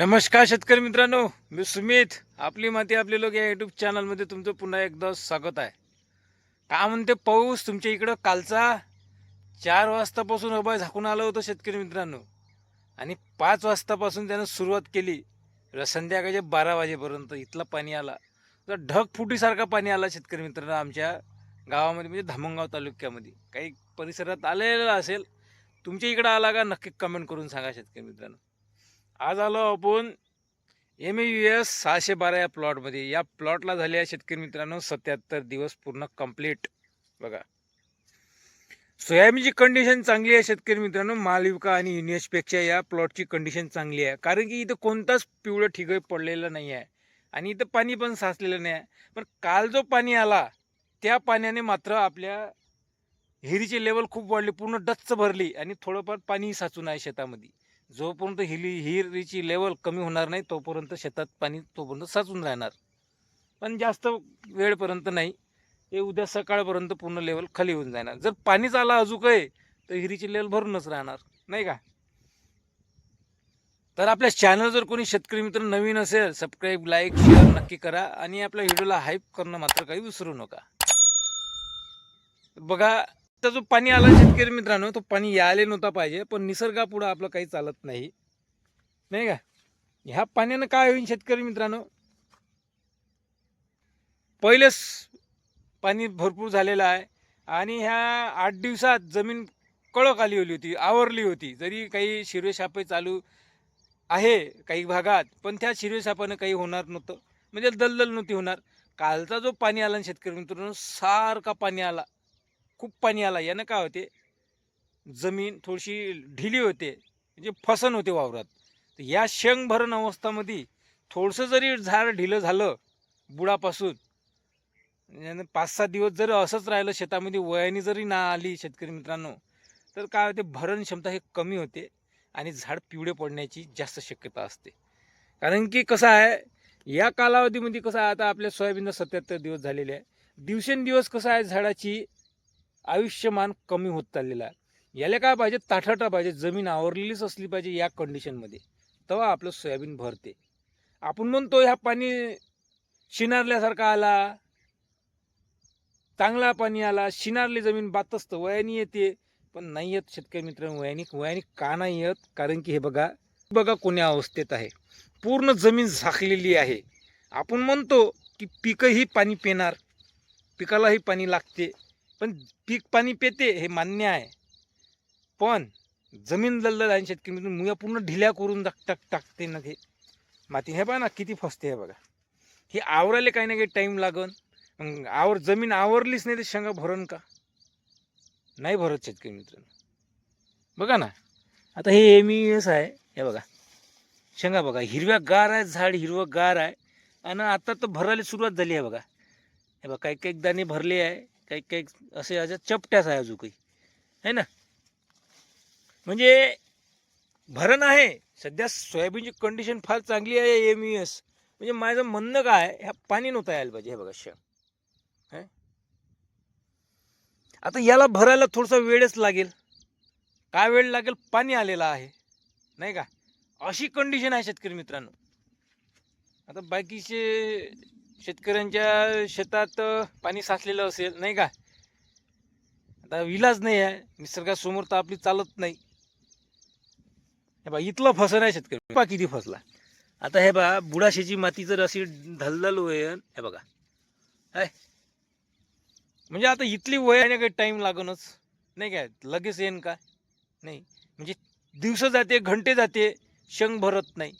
नमस्कार शेतकरी मित्रांनो मी सुमित. आपली माती आपले लोक या यूट्यूब चॅनलमध्ये तुमचं पुन्हा एकदा स्वागत आहे. का म्हणते पाऊस? तुमच्या इकडं कालचा चार वाजतापासून अभय झाकून आलं होतं शेतकरी मित्रांनो. आणि पाच वाजतापासून त्यानं सुरुवात केली. संध्याकाळच्या बारा वाजेपर्यंत इथला पाणी आला. तर ढगफुटीसारखा पाणी आला शेतकरी मित्रांनो आमच्या गावामध्ये म्हणजे धामणगाव तालुक्यामध्ये. काही परिसरात आलेला असेल तुमच्या इकडं आला का नक्की कमेंट करून सांगा शेतकरी मित्रांनो. आज आलो आपण एम यू एस सहाशे बारा या प्लॉटमध्ये. या प्लॉटला झाले आहे शेतकरी मित्रांनो सत्याहत्तर दिवस पूर्ण कंप्लीट. बघा. सोयाबीनची कंडिशन चांगली आहे शेतकरी मित्रांनो मालविका आणि युनियसपेक्षा या प्लॉटची कंडिशन चांगली आहे. कारण की इथं कोणताच पिवळं ठिगळ पडलेलं नाही आहे. आणि इथं पाणी पण साचलेलं नाही आहे. पण काल जो पाणी आला त्या पाण्याने मात्र आपल्या हिरीचे लेवल खूप वाढले पूर्ण डच्च भरली आणि थोडंफार पाणी साचून आहे शेतामध्ये. जोपर्यंत हिली हिरीची लेवल कमी होणार नाही तोपर्यंत शेतात पाणी तोपर्यंत साचून राहणार. पण जास्त वेळपर्यंत नाही. हे उद्या सकाळपर्यंत पूर्ण लेवल खाली होऊन जाणार. जर पाणीच आला अजून आहे तर हिरीची लेवल भरूनच राहणार. नाही का? तर आपल्या चॅनल जर कोणी शेतकरी मित्र नवीन असेल सबस्क्राईब लाईक शेअर नक्की करा आणि आपल्या व्हिडिओला हाईप करणं मात्र काही विसरू नका. बघा आता जो पाणी आला शेतकरी मित्रांनो तो पाणी यायला नव्हता पाहिजे पण निसर्गापुढं आपलं काही चालत नाही. नाही का? ह्या पाण्यानं काय होईल शेतकरी मित्रांनो? पहिलेच पाणी भरपूर झालेलं आहे आणि ह्या आठ दिवसात जमीन कळक आली होली होती आवरली होती. जरी काही शिरवे सापे चालू आहे काही भागात पण त्या शिरवे सापानं काही होणार नव्हतं. म्हणजे दलदल नव्हती होणार. कालचा जो पाणी आला ना शेतकरी मित्रांनो सारखा पाणी आला. खूप पाणी आला. यानं काय होते? जमीन थोडीशी ढिली होते. म्हणजे फसन होते वावरात. तर या शेंग भरण अवस्थामध्ये थोडंसं जरी झाड ढिलं झालं बुडापासून यानं पाच सहा दिवस जर असंच राहिलं शेतामध्ये वयाने जरी ना आली शेतकरी मित्रांनो तर काय होते? भरण क्षमता हे कमी होते आणि झाड पिवळे पडण्याची जास्त शक्यता असते. कारण की कसं आहे या कालावधीमध्ये कसं आहे आता आपल्या सोयाबीनला सत्याहत्तर दिवस झालेले आहे. दिवसेंदिवस कसं आहे झाडाची आयुष्यमान कमी होत चाललेलं आहे. याला काय पाहिजे? ताठटा पाहिजे. जमीन आवरलेलीच असली पाहिजे या कंडिशनमध्ये तेव्हा आपलं सोयाबीन भरते. आपण म्हणतो ह्या पाणी शिनारल्यासारखा आला. चांगला पाणी आला. शिनारली जमीन बातस्त वयानी येते. पण नाही येत शेतकरी मित्र वयानी वयानी का नाही येत? कारण की हे बघा बघा कोण्या अवस्थेत आहे. पूर्ण जमीन झाकलेली आहे. आपण म्हणतो की पिकंही पाणी पिणार. पिकालाही पाणी लागते. पण पीक पाणी पेते हे मान्य आहे. पण जमीन दलदल आहे शेतकरी मित्र मुया पूर्ण ढिल्या करून टाक टाक टाकते ना ते माती. हे बघा ना किती फसते हे बघा. हे आवरायला काही ना काही टाईम लागन. मग आवर जमीन आवरलीच नाही तर शेंगा भरण का? नाही भरत शेतकरी मित्रांनो. बघा ना. आता हे एम एस आहे. हे बघा. शेंगा बघा. हिरव्या गार आहे झाड हिरवं गार आहे. आणि आता तर भरायला सुरुवात झाली आहे बघा. हे बघा काही काही दाणे भरले आहे. काही काही असे अशा चपट्याच आहे अजून काही. है ना? म्हणजे भरण आहे. सध्या सोयाबीनची कंडिशन फार चांगली आहे एम यू एस म्हणजे माझं म्हणणं काय ह्या पाणी नव्हतं यायला पाहिजे हे बघा श है? आता याला भरायला थोडासा वेळच लागेल. काय वेळ लागेल? पाणी आलेलं आहे. नाही का? अशी कंडिशन आहे शेतकरी मित्रांनो. आता बाकीचे शेतकऱ्यांच्या शेतात पाणी साचलेलं असेल नाही का? आता विलाज नाही आहे निसर्गासमोर तर आपली चालत नाही. हे बा इथलं फसन आहे शेतकरी. पा किती फसला. आता हे बा बुडाशीची माती जर अशी ढलढल वयन हे बघा. हाय. म्हणजे आता इथली वय काही टाईम लागणच नाही काय लगेच येईन का? नाही. म्हणजे दिवस जाते घंटे जाते शंग भरत नाही.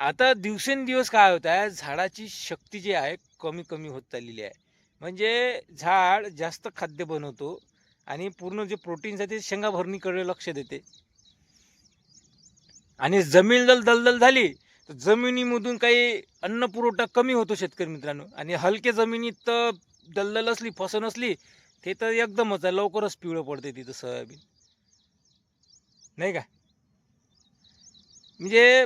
आता दिवसेंदिवस काय होत आहे झाडाची शक्ती जी आहे कमी कमी होत चाललेली आहे. म्हणजे झाड जास्त खाद्य बनवतो आणि पूर्ण जे प्रोटीन्स आहे ते शेंगा भरणीकडे लक्ष देते. आणि जमीन जर दलदल झाली तर जमिनीमधून काही अन्न पुरवठा कमी होतो शेतकरी मित्रांनो. आणि हलके जमिनीत तर दलदल असली फसन असली ते तर एकदमच आहे. लवकरच पिवळं पडते तिथं सोयाबीन. नाही का? म्हणजे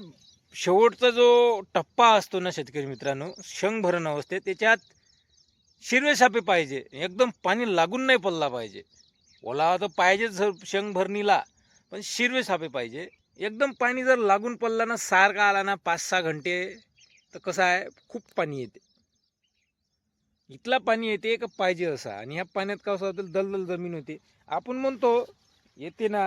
शेवटचा जो टप्पा असतो ना शेतकरी मित्रांनो शंग भरण असते त्याच्यात शिरवे सापे पाहिजे. एकदम पाणी लागून नाही पडला पाहिजे. ओलावा तर पाहिजेच शंग भरणीला पण शिरवे सापे पाहिजे. एकदम पाणी जर लागून पडला ना सारखा आला ना पाच सहा घंटे तर कसं आहे? खूप पाणी येते. इथला पाणी येते का पाहिजे असा. आणि ह्या पाण्यात कसं होतं? दलदल जमीन होते. आपण म्हणतो येते ना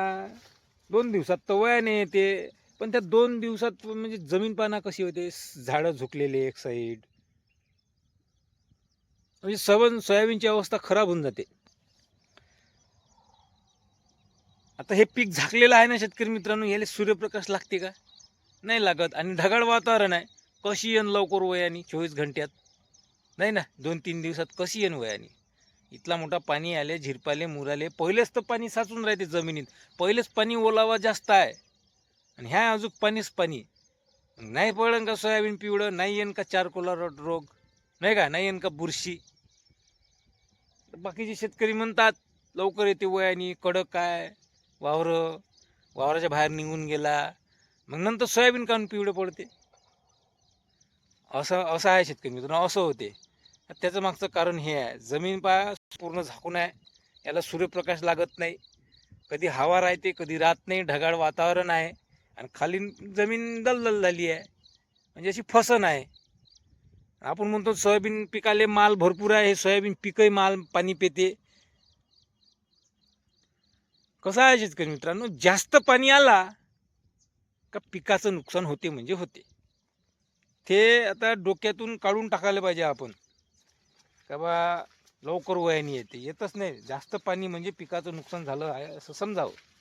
दोन दिवसात तर वयाने येते. पण त्या दोन दिवसात म्हणजे जमीन पाना कशी होते? झाडं झुकलेले एक साईड म्हणजे सवन सोयाबीनची अवस्था खराब होऊन जाते. आता हे पीक झाकलेलं आहे ना शेतकरी मित्रांनो? याला सूर्यप्रकाश लागते का? नाही लागत. आणि ढगाळ वातावरण आहे. कशी येण लवकर वयानी? चोवीस घंट्यात. नाही ना? दोन तीन दिवसात कशी येण वयानी? इथला मोठा पाणी आले झिरपाले मुराले. पहिलेच तर पाणी साचून राहते जमिनीत. पहिलेच पाणी ओलावा जास्त आहे. आणि ह्या अजून पाणीच पाणी नाही पडन का सोयाबीन पिवळं नाही येईन का चारकोला रोग नाही का नाही येईन का बुरशी. बाकीचे शेतकरी म्हणतात लवकर येते वयानी कडक काय वावरं वावराच्या बाहेर निघून गेला. मग नंतर सोयाबीन काढून पिवळं पडते. असं असं आहे शेतकरी मित्रांनो असं होते. त्याचं मागचं कारण हे आहे जमीन पा पूर्ण झाकून आहे. याला सूर्यप्रकाश लागत नाही. कधी हवा राहते कधी राहत नाही ढगाळ वातावरण आहे. आणि खाली जमीन दलदल झाली आहे. म्हणजे अशी फसन आहे. आपण म्हणतो सोयाबीन पिकाले माल भरपूर आहे हे सोयाबीन पिकही माल पाणी पेते. कसं आहे शेतकरी मित्रांनो? जास्त पाणी आला का पिकाचं नुकसान होते म्हणजे होते. ते आता डोक्यातून काढून टाकायला पाहिजे आपण. का बा लवकर वयाने येते. येतच नाही. जास्त पाणी म्हणजे पिकाचं नुकसान झालं आहे असं समजावं.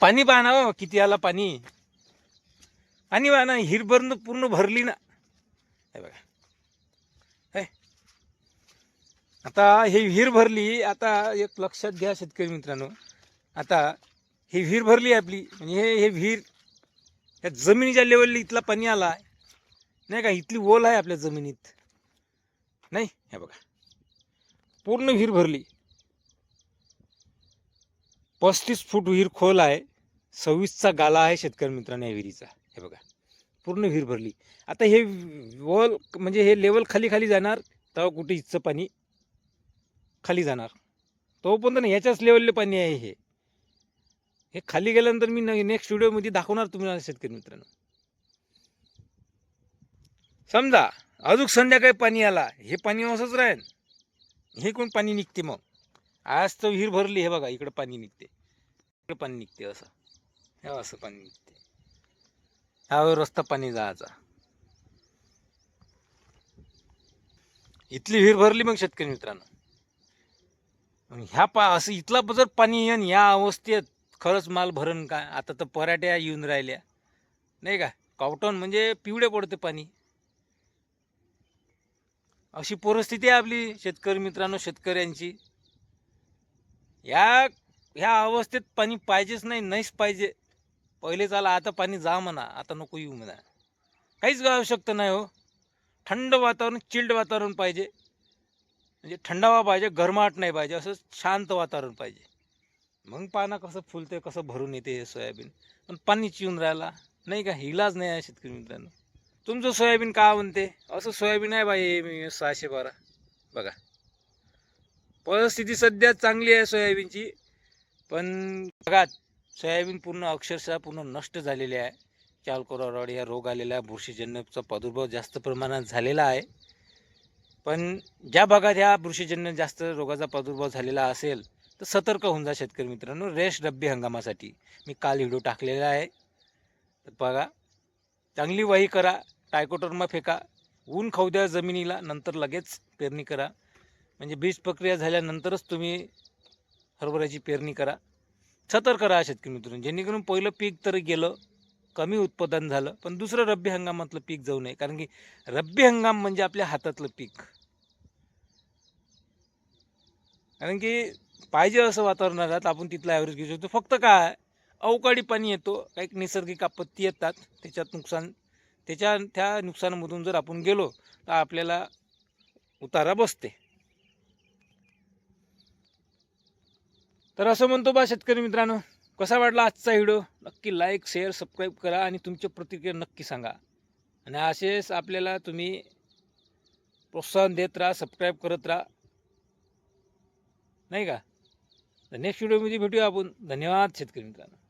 पाणी पहा ना हो, किती आला पाणी. पाणी पहा ना हिरभर पूर्ण भरली ना. हे बघा. हे. आता हे विहीर भरली आता एक लक्षात घ्या शेतकरी मित्रांनो. आता ही विहीर भरली आपली म्हणजे हे हे विहीर या जमिनीच्या लेवलला इथला पाणी आला आहे. नाही का इथली ओल आहे आपल्या जमिनीत. नाही? हे बघा. पूर्ण विहीर भरली. पस्तीस फूट विहीर खोल आहे. सव्वीसचा गाला आहे शेतकरी मित्रांनो या विहिरीचा. हे बघा पूर्ण विहीर भरली. आता हे वॉल म्हणजे हे लेवल खाली खाली जाणार तेव्हा कुठे इथचं पाणी खाली जाणार. तोपर्यंत नाही ह्याच्याच लेवलले पाणी आहे हे. हे खाली गेल्यानंतर मी नेक्स्ट व्हिडिओमध्ये दाखवणार तुम्हाला शेतकरी मित्रांनो. समजा अजून संध्याकाळी पाणी आला हे पाणी असंच राहील हे कोण पाणी निघते मग? आज तर विहीर भरली हे बघा इकडं पाणी निघते. इकडं पाणी निघते असं. हे असं पाणी निघते. ह्यावर रस्ता पाणी जायचा. इथली विहीर भरली मग शेतकरी मित्रांनो. ह्या पा असं इथला जर पाणी येईन या अवस्थेत खरंच माल भरण का आता तर पराट्या येऊन राहिल्या. नाही का? कॉटन म्हणजे पिवळे पडते पाणी. अशी परिस्थिती आहे आपली शेतकरी मित्रांनो शेतकऱ्यांची. या ह्या अवस्थेत पाणी पाहिजेच नाही नाहीच पाहिजे. पहिले चाला आता पाणी जा म्हणा आता नको येऊ म्हणा. काहीच आवश्यकता नाही हो. थंड वातावरण चिल्ड वातावरण पाहिजे. म्हणजे थंडावा पाहिजे गरमाट नाही पाहिजे असं शांत वातावरण पाहिजे. मग पाना कसं फुलते कसं भरून येते हे सोयाबीन. पण पाणी चिवून राहिला. नाही का? इलाज नाही आहे शेतकरी मित्रांनो. तुमचं सोयाबीन का म्हणते? असं सोयाबीन आहे बाई मी सहाशे बारा. बघा. परिस्थिती सध्या चांगली आहे सोयाबीनची. पण जगात सोयाबीन पूर्ण अक्षरशः पूर्ण नष्ट झालेली आहे. चालकोराड या रोग आलेला बुरशीजन्यचा प्रादुर्भाव जास्त प्रमाणात झालेला आहे. पण ज्या भागात ह्या बुरशीजन्य जास्त रोगाचा प्रादुर्भाव झालेला असेल तर सतर्क होऊन जा शेतकरी मित्रांनो. रेश रब्बी हंगामासाठी मी काल व्हिडिओ टाकलेला आहे. तर बघा चांगली वाही करा टायकोटर्मा फेका ऊन खाऊ द्या जमिनीला नंतर लगेच पेरणी करा. म्हणजे बीज प्रक्रिया झाल्यानंतरच तुम्ही हरभऱ्याची पेरणी करा. सतर्क राहा शेतकरी मित्रांनो. जेणेकरून पहिलं पीक तर गेलं कमी उत्पादन झालं पण दुसरं रब्बी हंगामातलं पीक जाऊ नये. कारण की रब्बी हंगाम म्हणजे आपल्या हातातलं पीक. कारण की पाहिजे असं वातावरण राहतात आपण तिथलं ॲव्हरेज घेऊ शकतो. फक्त काय अवकाळी पाणी येतो काही नैसर्गिक आपत्ती येतात त्याच्यात नुकसान त्याच्या त्या नुकसानामधून जर आपण गेलो तर आपल्याला उतारा बसते. तर असं म्हणतो बा शेतकरी मित्रांनो कसा वाटला आजचा व्हिडिओ? नक्की लाईक शेअर सबस्क्राईब करा आणि तुमच्या प्रतिक्रिया नक्की सांगा. आणि असेच आपल्याला तुम्ही प्रोत्साहन देत राहा सबस्क्राईब करत राहा. नाही का? नेक्स्ट व्हिडिओमध्ये भेटूया आपण. धन्यवाद शेतकरी मित्रांनो.